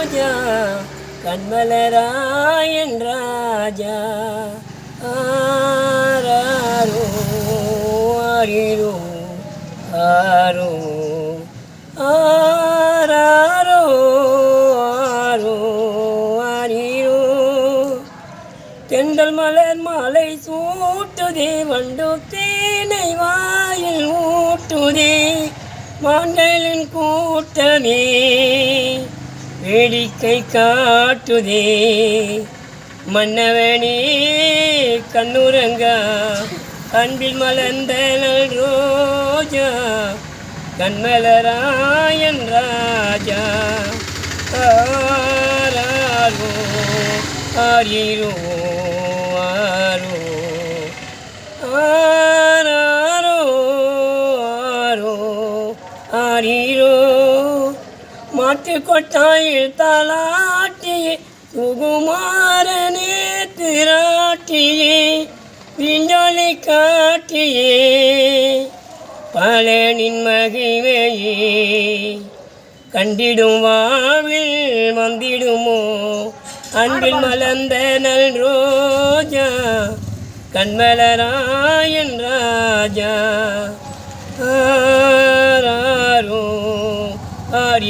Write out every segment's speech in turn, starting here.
ரோஜா கண்மலராயன் ராஜா. ஆராரோ ஆரிரோ ஆரோ. ஆராரோ ஆரோ ஆரிரோ. தென்றல் மலர் மாலை சூட்டுதே வண்டு தேனை வாயில் ஊட்டுதே. மாண்டலின் கூட்டமே வேடிக்கை காட்டுதே. மன்னவனே கண்ணுரங்கா அன்பில் மலர்ந்த நல் ரோஜா. கண்மலராயன் ராஜா. ஆராரோ ஆரீரோ ஆரோ. ஆராரோ ஆரோ ஆரீரோ. மாட்டு கொட்டாயில் தலாட்டியே சுகுமாரனே திராட்டியே விண்டொலி காட்டியே பலனின் மகிமையே கண்டிடும் வாழ்வில் வந்திடுமோ? அன்பில் மலர்ந்த நல் ரோஜா கண்மலராயன் ராஜா. Are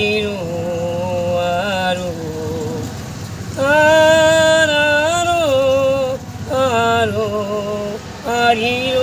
you?